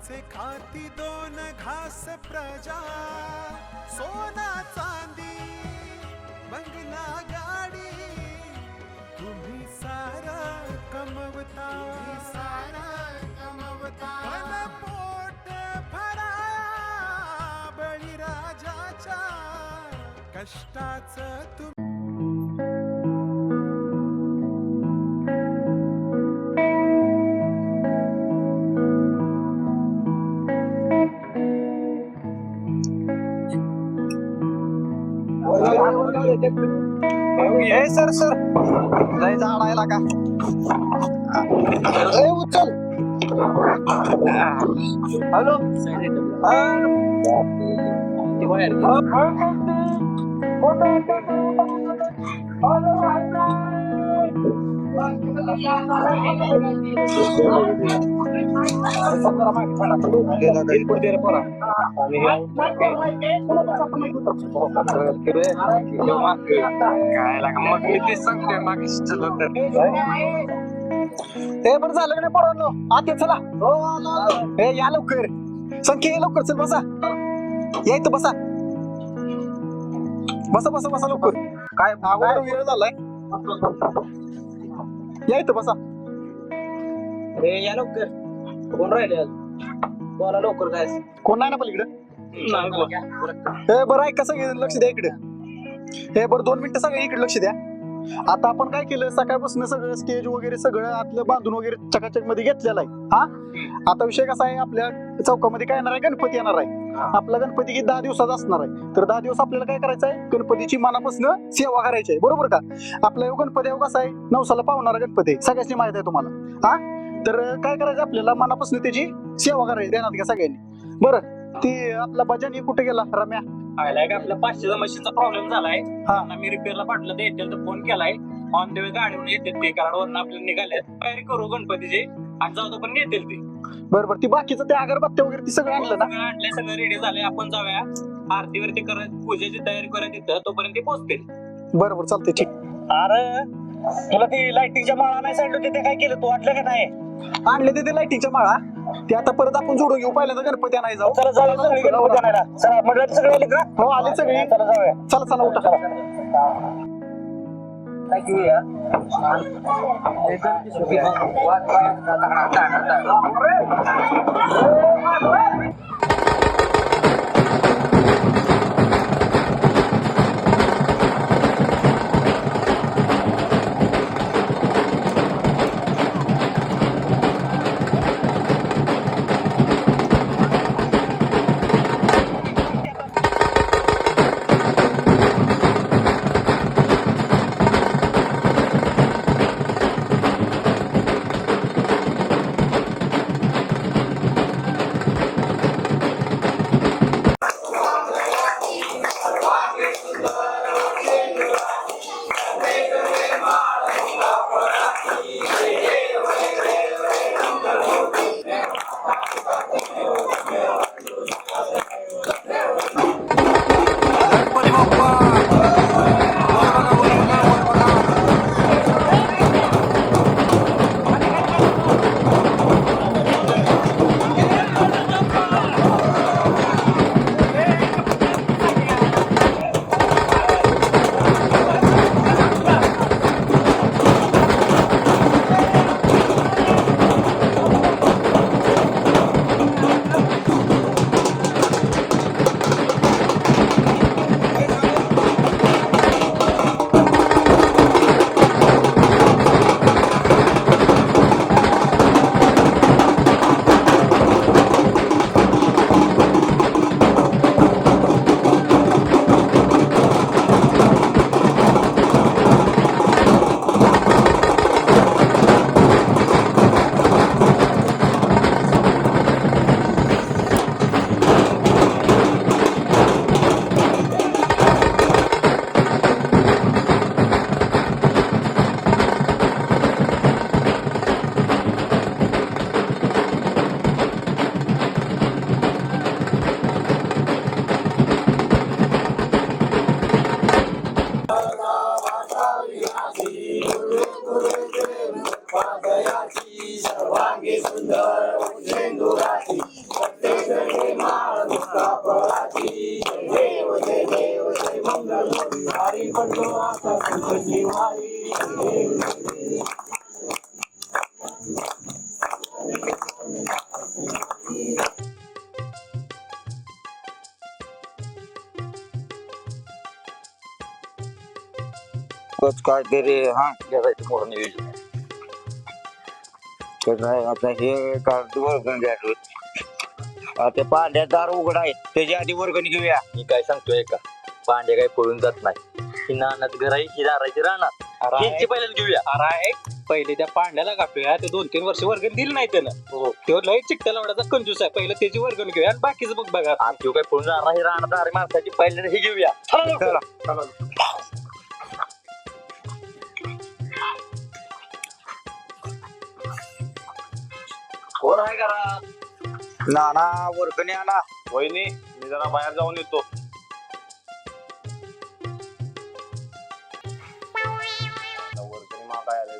सुखाचे खाती दोन घास प्रजा सोना चांदी बंगला गाडी तुम्ही सारा कमवता. सारा कमवता. पोट भराया बळीराजाच्या कष्टाचं तुम्ही काय लागा मग मी तेच सांगतोय मागे झालं का नाही पोरांनो? आत चला. हे या लवकर. संख्या ये लवकर चल बसा. या इथं बसा. बसा बसा बसा लवकर. काय वेळ झालाय? या इथं बसा. अरे या लवकर. कोण राहिले बोला लवकर काय कोण नाही ना पलीकडे? हे बरं कसं घे- लक्ष द्या इकडे. हे बरं दोन मिनिटं सगळं इकडे लक्ष द्या. आता आपण काय केलं सकाळपासून सगळं स्टेज वगैरे सगळं आतलं बांधून वगैरे चकाचकमध्ये घेतलेलं आहे. हा? आता विषय कसा आहे आपल्या चौकामध्ये काय येणार आहे? गणपती येणार आहे. आपला गणपती की दहा दिवसाचा असणार आहे. तर दहा दिवस आपल्याला काय करायचं आहे? गणपतीची मनापासून सेवा करायची आहे. बरोबर का? आपला ह्यो गणपती हा कसा आहे? नवसाला पावणारा गणपती आहे. सगळ्यांनी माहीत आहे तुम्हाला. हा? तर काय करायचं आपल्याला? मनापासून त्याची सेवा करायची देणार का सगळ्यांनी? बरं. ती आपला बजानी कुठे गेला? रम्या? आलाय का? आपल्या पाचशेचा मशीनचा प्रॉब्लेम झालाय. हा. त्यांना मी रिपेअरला पाठवलं. ते येतील तर फोन केलाय. ऑन द वे गाडीवर येतात ते. कारण वरून आपल्याला निघाले तयारी करू गणपतीची. आणि जाऊ पण येतील ते. बरं बरं ती बाकीचं ते अगरबत्त्या वगैरे ती सगळं आणलं ना? सगळं आणलंय सगळं रेडी झालंय. आपण जाऊया. आरतीवरती करत पूजेची तयारी करत तिथं तोपर्यंत ते पोहोचतील बरं बरं चालतंय ठीक. अरे तुला ती लाइटिंगच्या माळा नाही सांगितलं? ते काय केलं? तू वाटलं का नाही? आणले ते ते लाईटीच्या माळा. ते आता परत आपण जोडून घेऊ. पहिल्यांदा गणपती नाही जाऊ. चला जाऊया सगळी गणपती आणायला चला सगळे आले का? हो आले सगळे. चला जाऊया. चला चला उठा. Thank you ya. Itu sugi buat kata-kata. काहीतरी हा घ्यायचं मोठं नियोजन कसं आहे आता हे काढतो वर्गण घ्यायचं. आता पांढऱ्या दार उघड आहे त्याच्या आधी वर्गणी घेऊया. मी काय सांगतोय का पांडे काय पळून जात नाही. ही नानात घर आहे ही दाराची राहणार त्यांची पहिल्यांदा घेऊया. अरे पहिले त्या पांड्याला कापूया ते दोन तीन वर्ष वर्गण दिली नाही त्यानं. हो तो लय चिकट्या लावण्याचा कंजूस आहे. पहिलं त्याची वर्गण घेऊया आणि बाकीचं बघ बघा. तो काय पळून जाणार नाही राहणार दारी माणसाची पहिल्यांदा ही घेऊया. चला लवकर. कोण आहे करा नाना वर्गणी आणा. वहिनी मी जरा बाहेर जाऊन येतो. आता वर्गणी मागायला.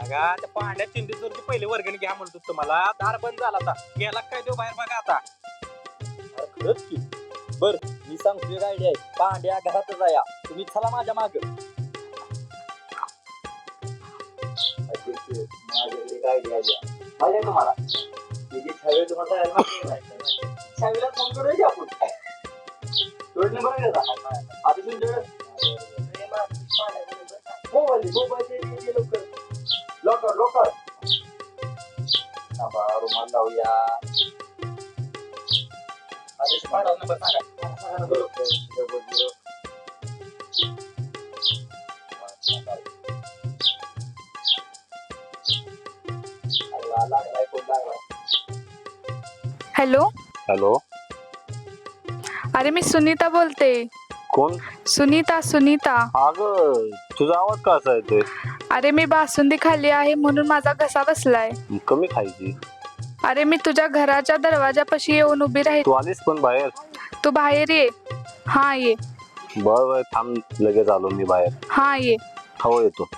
लगा त्या चिंतेश्वरची पहिले वर्गणी घ्या म्हणतो तुम्हाला दार बंद झाला आता. गेला काय तो बाहेर बघा आता. अरे खरंच की. बर मी सांगतोय काय आहे. पांड्या घरातच आहे. तुम्ही चला माझ्या माग. माझ्याकडे काय तुम्हाला तिची तुम्हाला फोन करूया की आपण नंबर आहे त्याचा आधी मोबाईल मोबाईल लवकर लवकर लवकर थांबा, रुमाल लावूया आदेश पाठवा नंबर सांगा. सांगा नंबर झिरो हॅलो? हॅलो? अरे मी सुनीता बोलते. कोण? सुनीता सुनीता. अग तुझा आवाज कसा येतोय? अरे मी बासुंदी खाल्ली आहे म्हणून माझा घसा बसलाय. कमी खायची. अरे मी तुझ्या घराच्या दरवाजापाशी येऊन उभी राहील तू आलीस पण बाहेर? तू बाहेर ये. हा ये. बर बर थांब लगेच आलो मी बाहेर. हा ये. हो येतो.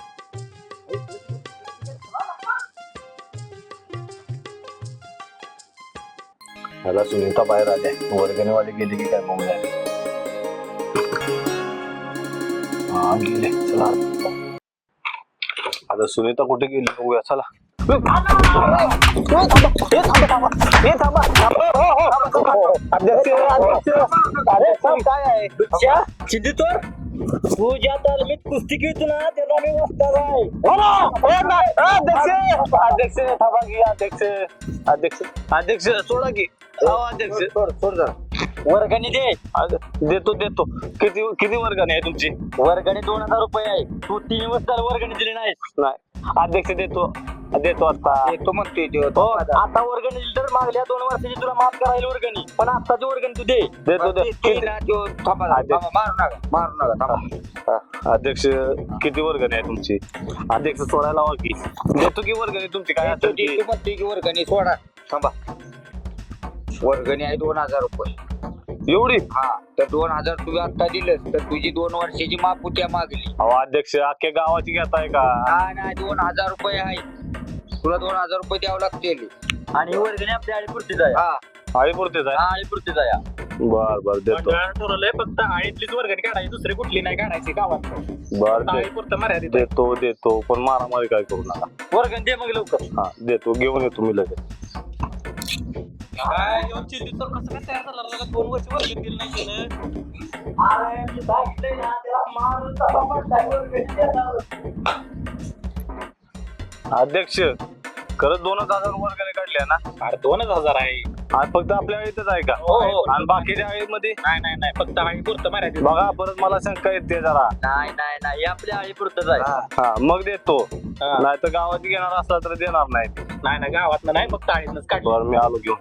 आता सुनीता बाहेर आल्या. वर्गणीवाले गेले की काय बघूया. हा गेले. चला. आता सुनीता कुठे गेली बघूया चला. चिंतितोर तू ज्या तालमीत कुस्ती खेळतो ना त्याला मी वस्ताद आहे. अध्यक्ष. थांबा की अध्यक्ष. अध्यक्ष अध्यक्ष सोडा की. अध्यक्ष. सोड सोड जरा. वर्गणी दे. देतो देतो. किती किती वर्गाने आहे तुमची? वर्गणी दोन हजार रुपये आहे. तू तीन वर्षाला वर्गणी दिली नाही. अध्यक्ष देतो. देतो आता. तो म्हणतोय तो हो आता. वर्गणी तर मागल्या दोन वर्षाची तुला माफ करायला वर्गणी पण आताची वर्गणी तू दे. देतो दे किती- थांबा अध्यक्ष. थांबा, मारू नका. मारू नका थांबा. हा, अध्यक्ष किती वर्गणी आहे तुमची? अध्यक्ष सोडायला हवा की. देतो की वर्गणी तुमची? काय तो असेल ती ती म्हणते की वर्गणी सोडा. थांबा. वर्गणी आहे दोन हजार रुपये. एवढी? हा तर दोन हजार तुम्ही आता दिलंस तर तुझी दोन वर्षाची मापुत्या मागली. अहो अध्यक्ष अख्ख्या गावाची घेताय का? नाही नाही दोन हजार रुपये आहे तुला दोन हजार रुपये द्यावं लागतील. आणि वर्गणी आपल्या आळीपुरतीच आहे. हा. आळीपुरतेच आहे? हा आळीपुरतीच आहे बर बर देतो. मंडळानं ठरवलंय फक्त आळीतलीच वर्गणी काढायची दुसरी कुठली नाही काढायची गावात. बर दे- आळीपुरतं मर्यादित आहे. देतो देतो पण मारामारी काय करू नका. वर्गणी दे मग लवकर. हा देतो घेऊन येतो मी लगेच. काय? ह्यो चिंतेश्वर कसं काय तयार झाला? लगा दोन वर्ष नाही त्यानं अरे मी सांगितलंय ना त्याला मारून तसा अध्यक्ष खरंच दोनच हजार वर्गाने काढल्या ना? अरे दोनच हजार आहे. आणि फक्त आपल्या आळीतच आहे का? हो, हो. आणि बाकीच्या आळीमध्ये नाही नाही नाही. फक्त आळीपुरतं मर्यादित. बघा परत मला शंका येते जरा. नाही नाही नाही. आपल्या आळीपुरतच आहे. हा मग देतो. हा. नाही तर गावात घेणार असला तर देणार नाही नाही. ना गावात नाही फक्त आळीतनच काढलं. बर मी आलो घेऊन.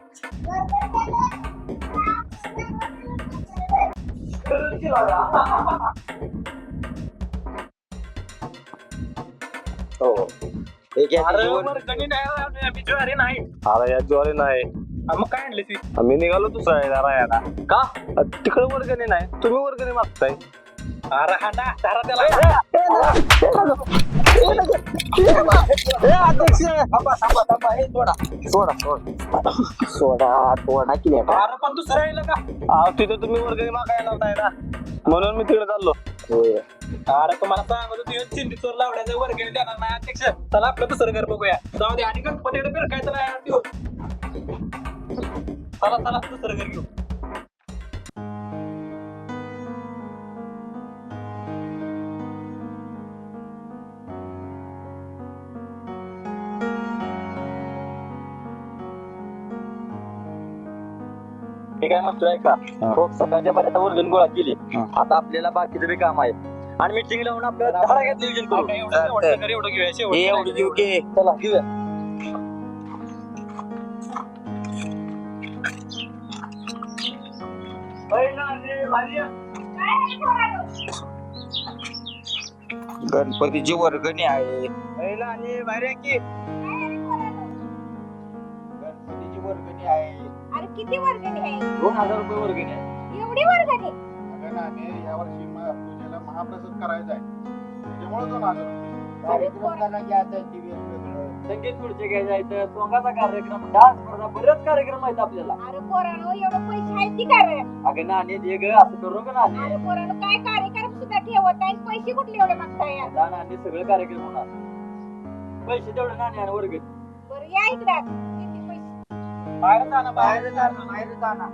हो. हे अरे आम्ही- आम्ही ज्वारी नाही या ज्वारी नाही हा, मग काय आणली ती मी निघालो दुसऱ्या राहायला का तिकडे वर्गणी नाही तुम्ही वर्गणी मागताय अरे हा ना धरा थांबा थांबा थांबा. हे सोडा. सोडा सोडा. सोडा सोडा की नाही? अरे पण दुसरं का? अहो तिथे तुम्ही वर्गणी मागायला ना? म्हणून मी तिकडे चाललो. अरे तुम्हाला सांगत होती चिंती चोर लावण्याचं वर्गणी देणार नाही अध्यक्ष. चला आपलं दुसरं घर बघूया. जाऊ दे आणि गणपतीकडे फिरकायचं नाही. चला चला दुसरं घर घेऊ. मी काय म्हणतोय का हा. खूप सकाळच्या पर्यंत वर्गण गोळा केली. हा. आता आपल्याला बाकीचं बी काम आहे. आणि मिटिंग लावून आपलं धडाक्यात नियोजन करू आता एवढं शेवटचं कर, एवढं घेऊया हे शेवटचं एवढी. जीव घे चला घेऊया. गणपतीची वर्गणी आहे. गणपतीची वर्गणी आहे. किती वर्गणी आहे? दोन हजार रुपये वर्गणी आहे. एवढी वर्गणी? अगं नाणे, यावर्षी म- पूजेला महाप्रसाद करायचा आहे. त्याच्यामुळे दोन हजार रुपये. अरे पोरा- संगीत खुर्ची घ्यायचं आहे सोंगाचा कार्यक्रम डान्स स्पर्धा बरेच कार्यक्रम आहेत आपल्याला. अरे पोरानो एवढं पैसे आहेत ती अगं नाणे दे ग असं करू का नाणे. अरे पोरानो काय कार्यक्रम सुद्धा ठेवत नाही पैसे कुठले एवढे मागताय यार? आता नाणे सगळे कार्यक्रम होणार. पैसे तेवढे नाणे आणि वर्ग बरं या इकडे. आता. बाहेर जाणं बाहेर जाणं बाहेर जाणं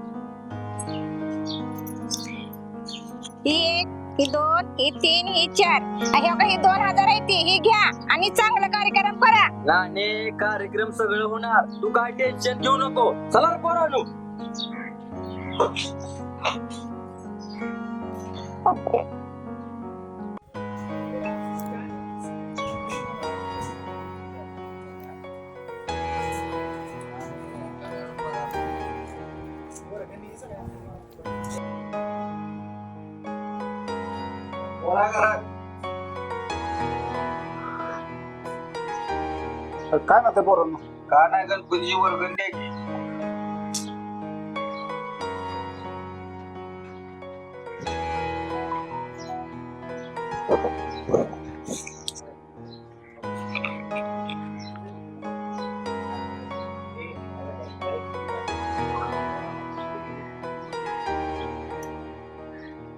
ही एक ही दोन ही तीन ही चार. हे बघा ही दोन हजार आहे ती. ही घ्या आणि चांगला कार्यक्रम करा. नाणे कार्यक्रम सगळं होणार. तू काय टेन्शन घेऊ नको. चला रे पोरांनो. काय ना ते पोरांनो. का नाही गणपतीची द्यायची?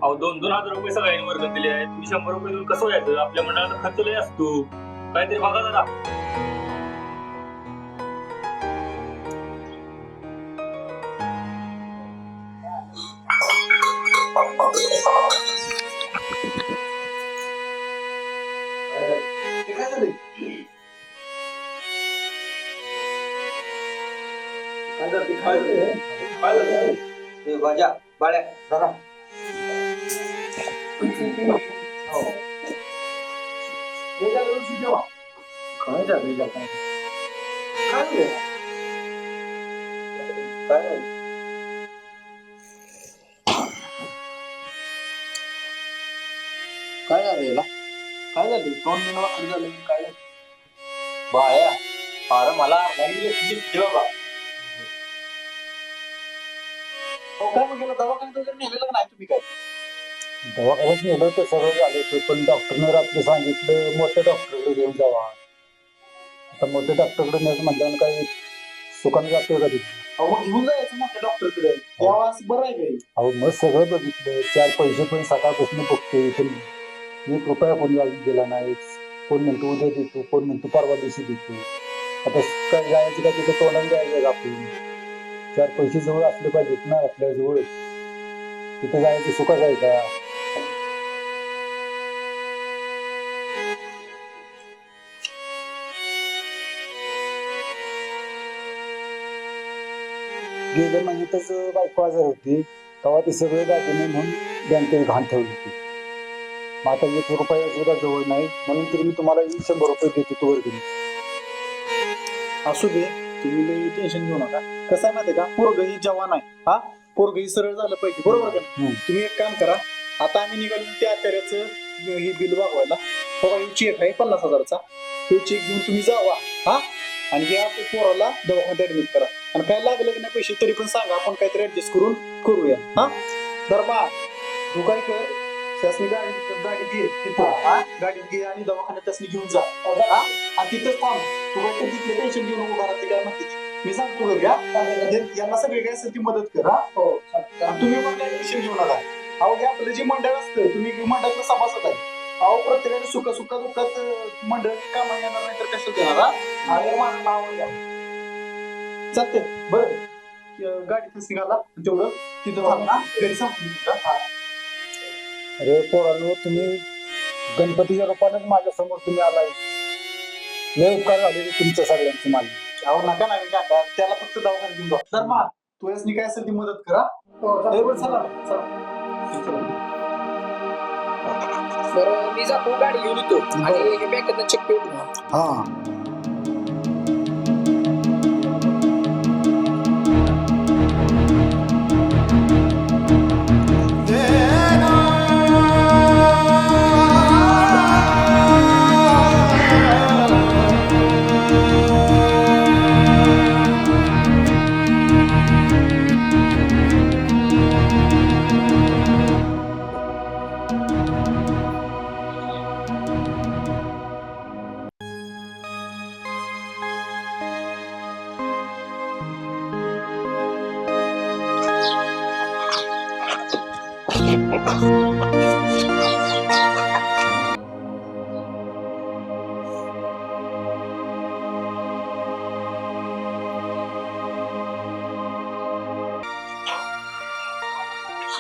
अहो दोन दोन हजार रुपये सगळ्यांनी वर्ग दिले आहेत. तुम्ही शंभर रुपये देऊन कसं व्हायचं? आपल्या मंडळाचा खर्च लय असतो. काहीतरी बघा जरा. झालं याला काय झालं दोन महिना वाकडी झालं काय झालं? बाया अरे मला बाबा अहो, काय मग गेलं दवाखान्यात वगैरे नेलेलं नाही तुम्ही काय दवाखान्यात नेलं होतं सगळं झालं होतं पण डॉक्टरनं रात्री सांगितलं मोठ्या डॉक्टरकडे घेऊन जावा आता मोठ्या डॉक्टरकडे न्यायचं म्हटल्यानं काही सुखानं जाते का तिथे अहो मग घेऊन जायचं मोठ्या डॉक्टरकडे तेव्हा बरं आहे काही अहो मग सगळं बघितलं चार पैसे पण सकाळपासून बघते इथे एक रुपया कोणी गेला नाही. कोण म्हणतो उद्या देतो. कोण म्हणतो परवा दिवशी देतो. आता काय जायचं का तिथं तोंडाने जायचं का आपण? चार पैसे जवळ असले पाहिजेत ना आपल्या जवळ. तिथं जायचं सुखा जाय का? गेल्या महिन्यातच बायको आजार होती. तेव्हा ते सगळे दागिने म्हणून बँकेत घाण ठेवली होती. मग आता एक रुपया सुद्धा जवळ नाही. म्हणून तरी मी तुम्हाला शंभर रुपये देतो तो वर्गणी असू दे तुम्ही लई टेन्शन घेऊ नका. कसं आहे माहिती का? पोरग ही जवान आहे. हा? पोरग ही सरळ झालं पाहिजे बरोबर का नाही? तुम्ही एक काम करा आता आम्ही निघालो त्या आचार्याचं हे बिल वागवायला बघा हे चेक आहे पन्नास हजारचा. तो चेक घेऊन तुम्ही जावा हा? आणि या पोराला दवाखान्यात ऍडमिट करा. आणि काय लागलं की नाही पैसे तरी पण सांगा आपण काहीतरी ऍडजस्ट करून करूया हा? धर्मा तू काय कर त्यासनी गाडी गाडी घे तिथं हा? गाडीत घे आणि दवाखान्यात त्यासनी घेऊन जा हा? आणि तिथंच थांब तू काय तिथले टेन्शन घेऊ नको घरातली काय म्हणते ती. मी सांगतो घरी हा हे- यांना सगळे काय असेल ती मदत कर हा हो. आणि तुम्ही पण काय टेन्शन घेऊ नका अहो हे आपलं जे मंडळ असतं तुम्ही मंडळातलं सभासद आहे अहो प्रत्येकाने सुख सुख दुःखात अं, मंडळ कामा येणार नाही तर कसं देणार हा? आणि माझं नाव चालते बरं अं, गाडीतच निघाला तेवढं तिथं थांब ना घरी सांगतो मी तुला. हा. अरे पोरांनो तुम्ही गणपतीच्या रूपानेच माझ्यासमोर तुम्ही आलाय. लय उपकार झाले तुमच्या सगळ्यांचे माझे. अहो नका नका काका. त्याला फक्त दवाखान्यात घेऊन जा. धर्मा तू यासनी काय असेल ती मदत करा. बरं, चला. चला मी जातो गाडी घेऊन येतो. आणि बँकेत चेक ठेवतो हा.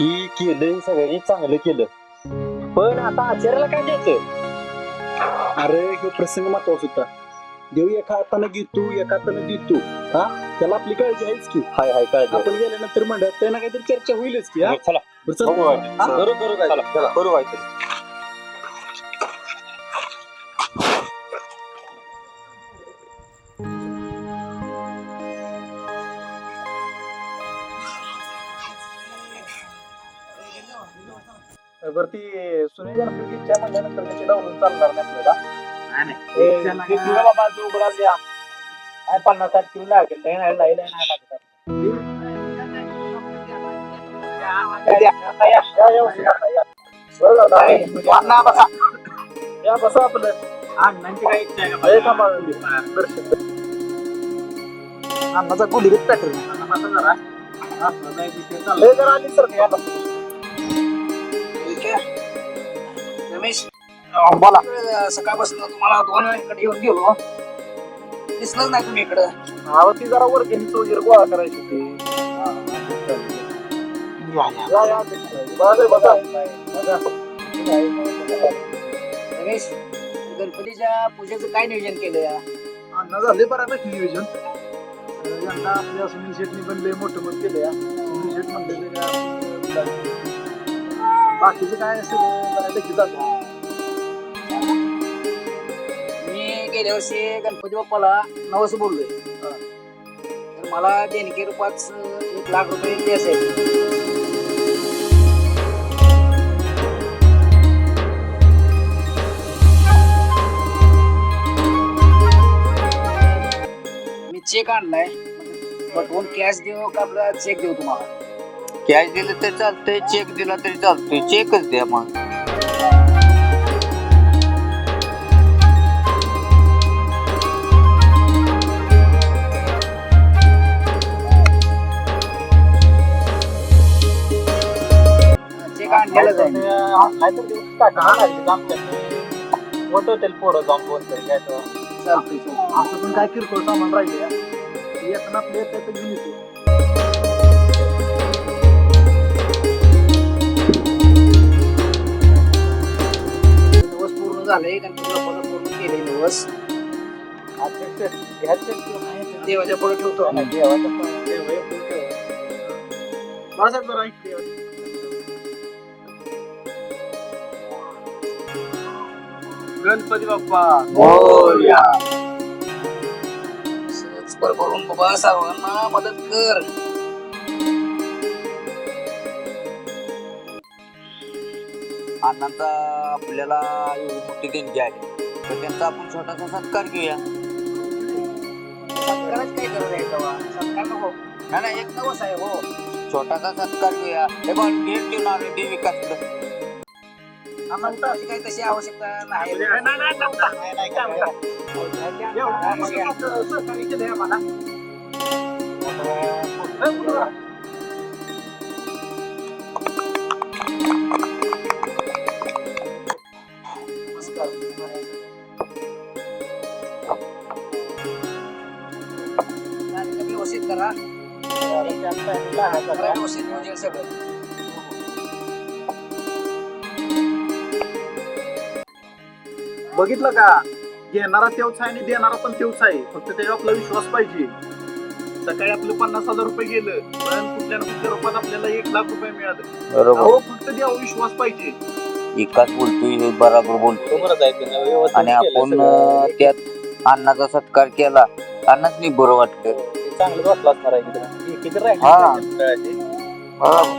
ही केलं सगळ्यांनी चांगलं केलं. पण आता आचार्याला काय द्यायचं अरे हे प्रसंग महत्त्वाचा होता. देव एका हाताने घेतो एका हाताने देतो. हा? त्याला आपली काळजी आहेच की. हाय हाय काय. आपण गेल्यानंतर म्हणत त्यांना काहीतरी चर्चा होईलच की हा? चला. बरं, चल. हा? करू करू काय ते. चला. करू काय ते. बरं ती सुनील गणपतीच्या म्हणल्यानंतर त्याची डावलून चालणार नाही आपल्याला बाबा जो द्या काय पन्नास साठ किलो लागेल नाही लय नाही लागत. अण्णा बसा या बसा आपलं अण्णांची काय इच्छा आहे का. दर्शन. अण्णाचा गुलीगत पॅटर्न बसा जरा. आपला काय विषय चाललाय. हे जरा आली सर रमेश. बोला. सकाळपासून तुम्हाला दोन इकडे येऊन गेलो. दिसलंच नाही तुम्ही इकडं. अहो ती जरा वर्गणीचं वगैरे गोळा करायची होती. बसा. रमेश गणपतीच्या पूजेचं काय नियोजन केलं या? अण्णा झाले बऱ्यापैकी नियोजन. अं, यंदा आपल्या सुनील शेटनी पण लय मोठं मत केलं या. सुनील शेट म्हणले ते काय, अं, बाकीचं काय सगळं बऱ्यापैकी जातं. गेल्या वर्षी गणपती बाप्पाला नवस बोललोय. तर मला देणगी रूपात एक लाख रुपये द्यायचे आहेत. मी चेक आणलाय. पटवून कॅश देऊ का आपला चेक देऊ तुम्हाला? कॅश दिलं तरी चालतंय चेक दिला तरी चालतोय. चेकच द्या मग. नाहीतर दिवस लागेल होतील पोरं जाऊन फोन तरी काय तर. चालतंय, चालतंय. असं पण काय किरकोळ सामान राहिले या येताना आपल्या येतात घेऊन येतो नवस पूर्ण केले अध्यक्ष, करून. देवाच्या पुढे ठेवतो देवाच्या पण- देव हे फुल ठेवा. बाळासाहेब जरा इकडे या. गणपती बाप्पा मोरया. करून बाबा सर्वांना मदत कर अण्णांचा आपल्याला एवढी मोठी देणगी आहे. तर त्यांचा आपण छोटासा सत्कार घेऊया. सत्कारच काय गरज आहे तेव्हा? सत्कार नको. नाही नाही एक नवस आहे हो. छोटासा सत्कार घेऊया. हे बघ गेट देऊन आलो देविकाकडं सत्काराची काही तशी आवश्यकता नाही नाही, नाही, नाही, नाही, नाही, काय म्हणता? एवढं मग या. सहकार्य केलंय आम्हाला. नमस्कार कार्यक्रम व्यवस्थित करा करा व्यवस्थित नियोजन सगळं बघितलं का? घेणारा तेवच आहे आणि देणारा पण तेवच आहे. फक्त त्याच्यावर आपला विश्वास पाहिजे. सकाळी आपलं पन्नास हजार रुपये गेलं पण कुठल्या ना कुठल्या रूपात आपल्याला एक लाख रुपये मिळालं. बरोबर. अहो फक्त द्यावं विश्वास पाहिजे. एकाच बोलतोय हे बराबर बोलतोय. बरोबरच आहे त्यानं व्यवस्थित आणि केलं आपण सगळं. अं, त्यात अन्नाचा सत्कार केला अन्नाच नाही बरं वाटतं चांगलं वाटलं असणार आहे मित्रांनो. हे किती राहिले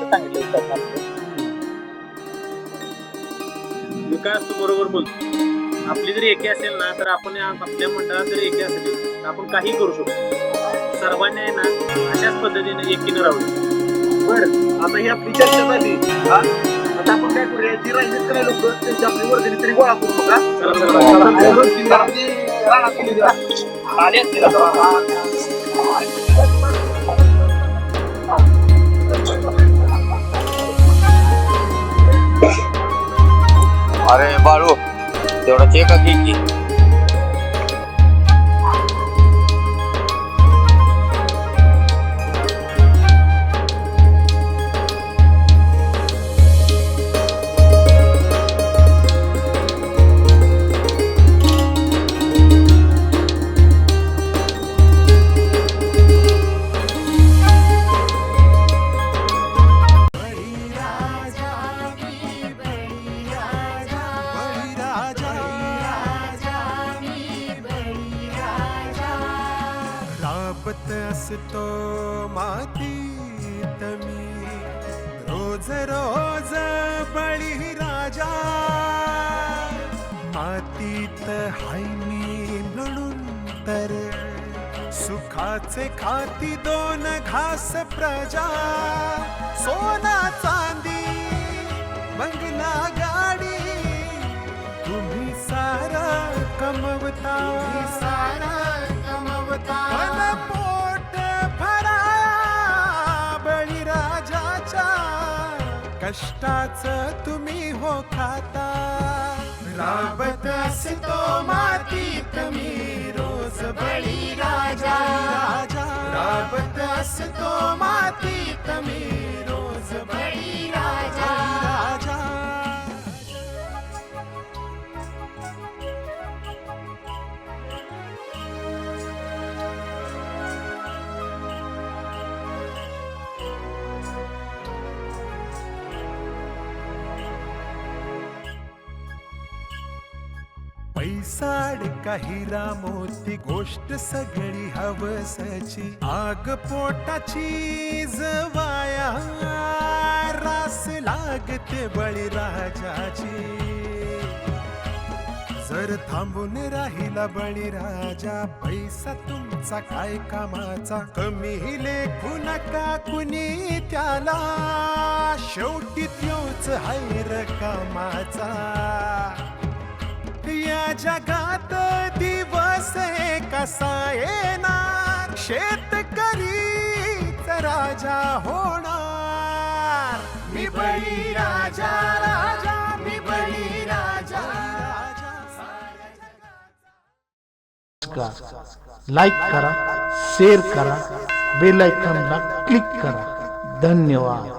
सांगितलं होतं. विकास तू बरोबर बोलतो? आपली जर एकी असेल ना तर आपण आपल्या मंडळात जर एकी असेल तर आपण काही करू शकतो सर्वांनी आहे ना अशाच पद्धतीने एकीनं राहू बर आता ही आपली चर्चा झाली हा? आता आपण काय करूया जी राहिलीत का लोक त्यांची आपली वर्गणी तरी गोळा करू नका चला, चला, चला. दोन तीन जण आपली रानात गेली जरा. आली असतील आता. अरे बाळू तेवढा चेक खाती दोन घास प्रजा. सोना चांदी बंगला गाडी. तुम्ही सारा कमवता. सारा कमवता. पोट भराया बळीराजाच्या. कष्टाच तुम्ही हो खाता. अव दस्ो तमे बी राजा। अव दस्ो ममे बी राजा। साड काही रामोती गोष्ट सगळी हवसची. आग पोटाची जवाया रास लागते बळीराजाची जर थांबून राहिला बळीराजा पैसा तुमचा काय कामाचा? कमी लेखू नका कुणी त्याला? शेवटी त्योच हैर कामाचा. या जगात दिवस कसा येणार? शेतकरीच राजा होणार. मी बळी राजा राजा मी बळी राजा. लाईक करा शेअर करा बेल आयकॉनला क्लिक करा. धन्यवाद.